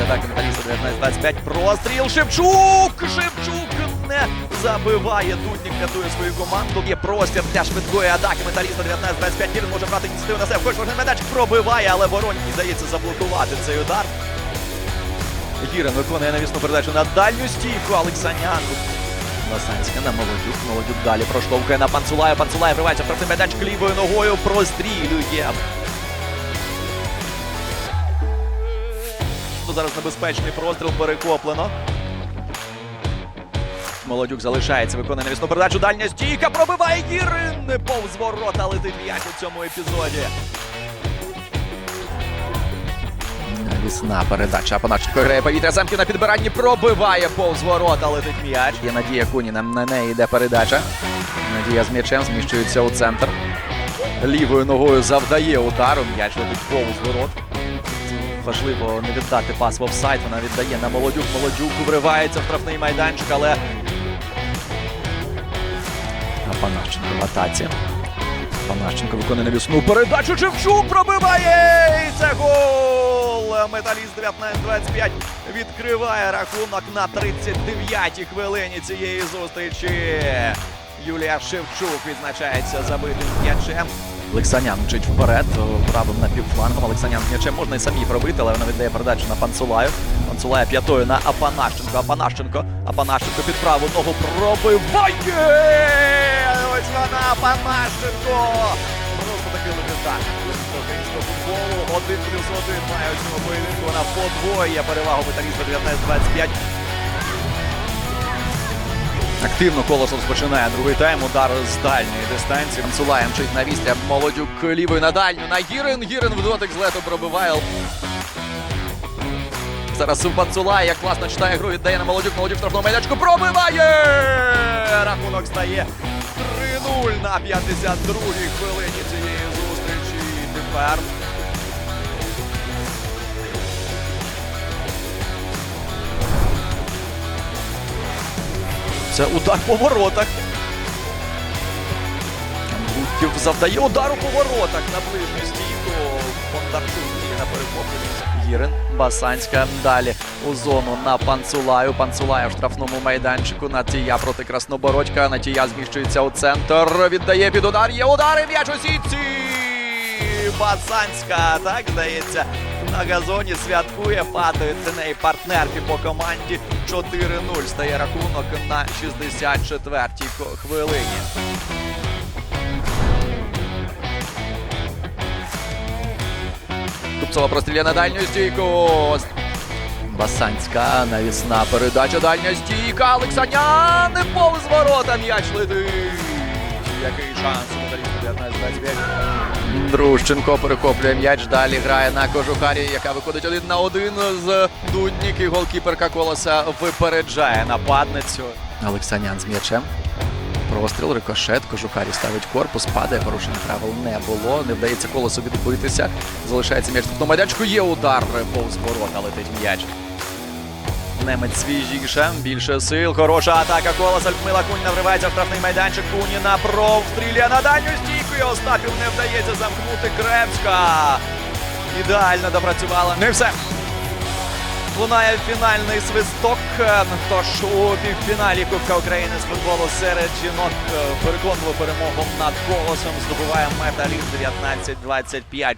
19-25. Простріл. Шевчук! Шевчук не забиває. Дудник рятує свою команду. Є простір для швидкої атаки. Металіста 19-25. Кірин може брати ініціативу на себе. Хоч можна майданчик пробиває, але Воронький дається заблокувати цей удар. Гірин виконує навісну передачу на дальню стійку. Олексанян. Лосанська на Молодюк. Молодюк далі проштовхує на Панцулая. Панцулая вривається в штрафний майданчик лівою ногою. Прострілює. Ну, Зараз небезпечний простріл перекоплено. Молодюк залишається, виконує навісну передачу. Дальня стійка пробиває Гірин. Повз ворота летить м'яч у цьому епізоді. Навісна передача. Апанашенко грає повітря. Замків на підбиранні пробиває повз ворота. Летить м'яч. Є Надія Куніна. На неї йде передача. Надія з м'ячем зміщується у центр. Лівою ногою завдає удару. М'яч летить повз ворот. Важливо не віддати пас в офсайд. Вона віддає на Молодюк. Молодюк вривається в штрафний майданчик, але Апанашенко в атаці. Панащенко виконує навісну передачу. Шевчук пробиває! І це гол! Металіст 19-25 відкриває рахунок на 39-й хвилині цієї зустрічі. Юлія Шевчук відзначається забитим м'ячем. Олексанян мчить вперед, правим напівфлангом. Олексанян м'ячем можна і самі пробити, але вона віддає передачу на Панцулаю. Панцулая п'ятою на Апанащенко. Апанащенко. Апанащенко під праву ногу пробиває! Ось вона Апанащенко! Просто такий легендар. Один плюс один має у цьому поєдинку. Вона подвоює перевагу металіста 19-25. Активно колос розпочинає другий тайм. Удар з дальньої дистанції. Панцулая мчить на вістря. Молодюк лівою на дальню. На Гірин. Гірин в дотик з лету пробиває. Зараз Панцулай, як класно читає гру, віддає на молодюк, молодюк штрафного майданчику пробиває! Рахунок стає 3-0 на 52-й хвилині цієї зустрічі. Тепер це удар по воротах. Гудків завдає удару по воротах на ближню стійку. Бондарчук на перехопленні. Гірин, Басанська далі у зону на Панцулаю. Панцулая в штрафному майданчику. Натія проти Краснобородька. Натія зміщується у центр. Віддає під удар. Є удари. М'яч у сітці. Басанська, так здається, на газоні святкує. Падають до неї партнерки по команді. 4-0 стає рахунок на 64-й хвилині. Дубцова простріляє на дальню стійку. Басанська навісна передача. Дальня стійка. Олексанян повз ворота м'яч летить. Який шанс у 19-25. Дружченко перехоплює м'яч. Далі грає на кожухарі, яка виходить один на один з Дуднік. І голкіперка колоса випереджає нападницю. Олексанян з м'ячем. Простріл, рикошет, Кожухарі ставить корпус, падає, порушень правил не було. Не вдається колесу відбитися. Залишається м'яч на майданчику. Є удар повз ворота, летить м'яч. Немець свіжіше, більше сил. Хороша атака колоса. Людмила Куніна вривається в штрафний майданчик. Куніна прострілює на дальню стійку. І Остапів не вдається замкнути Кремська. Ідеально допрацювала. Не все. Лунає фінальний свисток. Тож у півфіналі Кубка України з футболу серед жінок переконливо переконливу перемогу над колосом здобуває металіст 19-25.